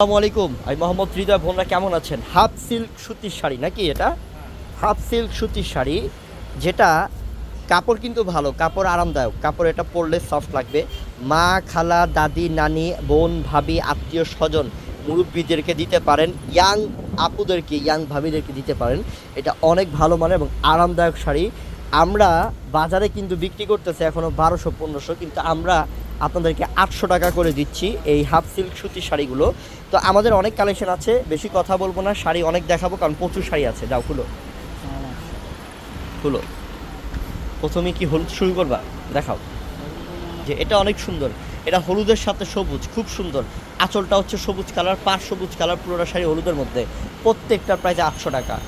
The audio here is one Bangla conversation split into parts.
আসসালামু আলাইকুম। আমি মোহাম্মদ হৃদয়, বোনরা কেমন আছেন? হাফ সিল্ক সুতির শাড়ি নাকি এটা? হাফ সিল্ক সুতির শাড়ি, যেটা কাপড় কিন্তু ভালো, কাপড় আরামদায়ক। কাপড় এটা পরলে সফট লাগবে। মা, খালা, দাদি, নানি, বোন, ভাবি, আত্মীয়, স্বজন, মুরব্বীদেরকে দিতে পারেন ইয়াং আপুদেরকে ইয়াং ভাবিদেরকে দিতে পারেন। এটা অনেক ভালো মানে এবং আরামদায়ক শাড়ি। আমরা বাজারে কিন্তু বিক্রি করতেছে এখনও বারোশো, পনেরোশো, কিন্তু আমরা আপনাদেরকে আটশো টাকা করে দিচ্ছি এই হাফ সিল্ক সুতির শাড়িগুলো। তো আমাদের অনেক কালেকশন আছে, বেশি কথা বলব না, শাড়ি অনেক দেখাবো, কারণ প্রচুর শাড়ি আছে। যাও, খুলো। খুলো। প্রথমে কি হলুদ শুরু করবা? দেখাও। যে এটা অনেক সুন্দর। এটা হলুদের সাথে সবুজ, খুব সুন্দর। আঁচলটা হচ্ছে সবুজ কালার, পাঁচ সবুজ কালার পুরোটা শাড়ি হলুদের মধ্যে। প্রত্যেকটা প্রাইস আটশো টাকা।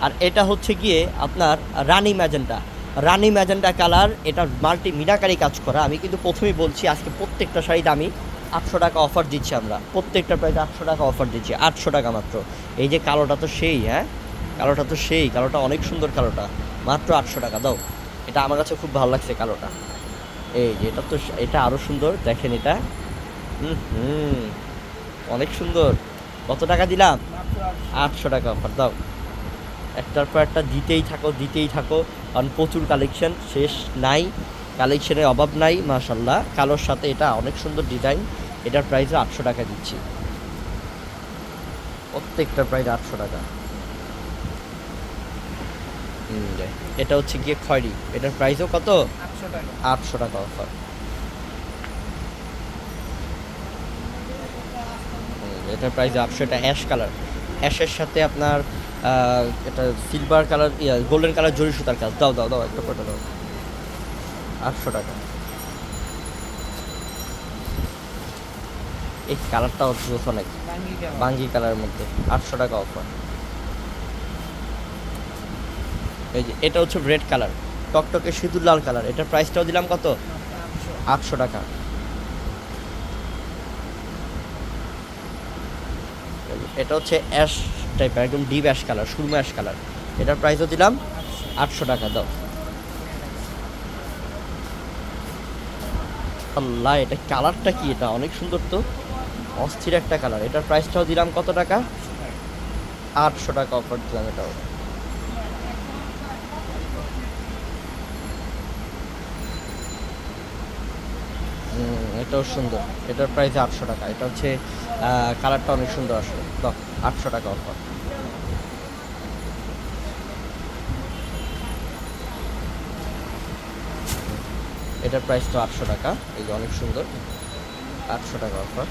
আর এটা হচ্ছে গিয়ে আপনার Rani magenta. Rani magenta colour, এটা মাল্টি মিনাকারি কাজ করা। আমি কিন্তু প্রথমেই বলছি, আজকে প্রত্যেকটা শাড়িতে আমি আটশো টাকা অফার দিচ্ছি আমরা। প্রত্যেকটা প্রাইস আটশো টাকা অফার দিচ্ছি, আটশো টাকা মাত্র। এই যে কালোটা তো সেই হ্যাঁ? কালোটা তো সেই, কালোটা অনেক সুন্দর কালোটা। মাত্র আটশো টাকা, দাও। এটা আমার কাছে খুব ভালো লাগছে কালোটা। এই যে এটা তো এটা আরও সুন্দর, দেখেন এটা। হুম অনেক সুন্দর। কত টাকা দিলাম? আটশো টাকা অফার দাও। একটার পর একটা দিতেই থাকো দিতেই থাকো। কারণ প্রচুর কালেকশন শেষ নাই। কালেকশনের অভাব নাই মাশাল্লাহ কালোর সাথে এটা অনেক সুন্দর ডিজাইন এটার প্রাইসও আটশো টাকা দিচ্ছি। প্রত্যেকটার প্রাইস আটশো টাকা। এটা হচ্ছে গিয়ে খয়রি। এটার প্রাইসও কত? আটশো টাকা। আটশো টাকা অফার এটার প্রাইস আটশো এটা অ্যাশ কালার অ্যাশের সাথে আপনার এটা সিলভার কালার গোল্ডেন কালার জরি সুতার কাজ। দাও দাও দাও একটা ফটো দাও। আটশো টাকা। এই কালারটা হচ্ছে অনেক। বাঙ্গি কালারের মধ্যে। আটশো টাকা অফার এই যে এটা হচ্ছে রেড কালার টকটকে সিঁদুর লাল কালার এটার প্রাইসটাও দিলাম কত? আটশো টাকা। এটা হচ্ছে অ্যাশ টাইপের একদম ডিপ অ্যাশ কালার সুরমা অ্যাশ কালার এটার প্রাইসও দিলাম আটশো টাকা দাও। আল্লাহ এটা কালারটা কি এটা? অনেক সুন্দর তো। অস্থির একটা কালার এটার প্রাইসটাও দিলাম কত টাকা? আটশো টাকা অফার দিলাম এটাও। হুম, এটাও সুন্দর। এটার প্রাইস আটশো টাকা। এটা হচ্ছে কালারটা অনেক সুন্দর আসলে। আটশো টাকা অফার এটার প্রাইস তো আটশো টাকা। এই যে অনেক সুন্দর। আটশো টাকা অফার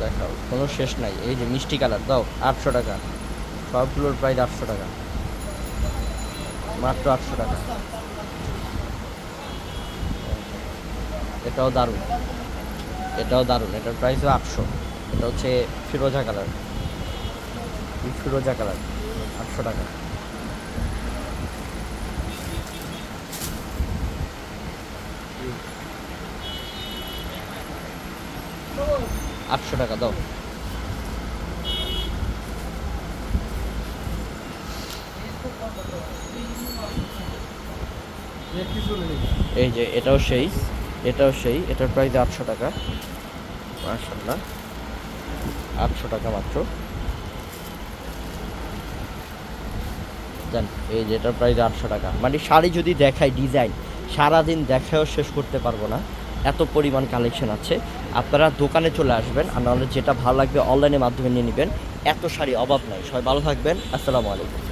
দেখাও, কোনো শেষ নাই। এই যে মিষ্টি কালার দাও, আটশো টাকা। সবগুলোর প্রাইস আটশো টাকা। মাত্র আটশো টাকা। এটাও দারুণ। এটাও দারুণ। এটার প্রাইসও আটশো। এটা হচ্ছে ফিরোজা কালার ফিরোজা কালার আটশো টাকা। আটশো টাকা দাও। এই যে, এটাও সেই এটাও সেই, এটার প্রাইস আটশো টাকা। মার্শাল্লাহ আটশো টাকা মাত্র। জান, এই যে, এটার প্রাইস আটশো টাকা। মানে শাড়ি যদি দেখায় ডিজাইন, সারাদিন দেখাও শেষ করতে পারব না। এত পরিমাণ কালেকশন আছে। আপনারা দোকানে চলে আসবেন আর নাহলে যেটা ভালো লাগবে অনলাইনের মাধ্যমে নিয়ে নেবেন। এত শাড়ি অভাব নাই। সবাই ভালো থাকবেন। আসসালামু আলাইকুম।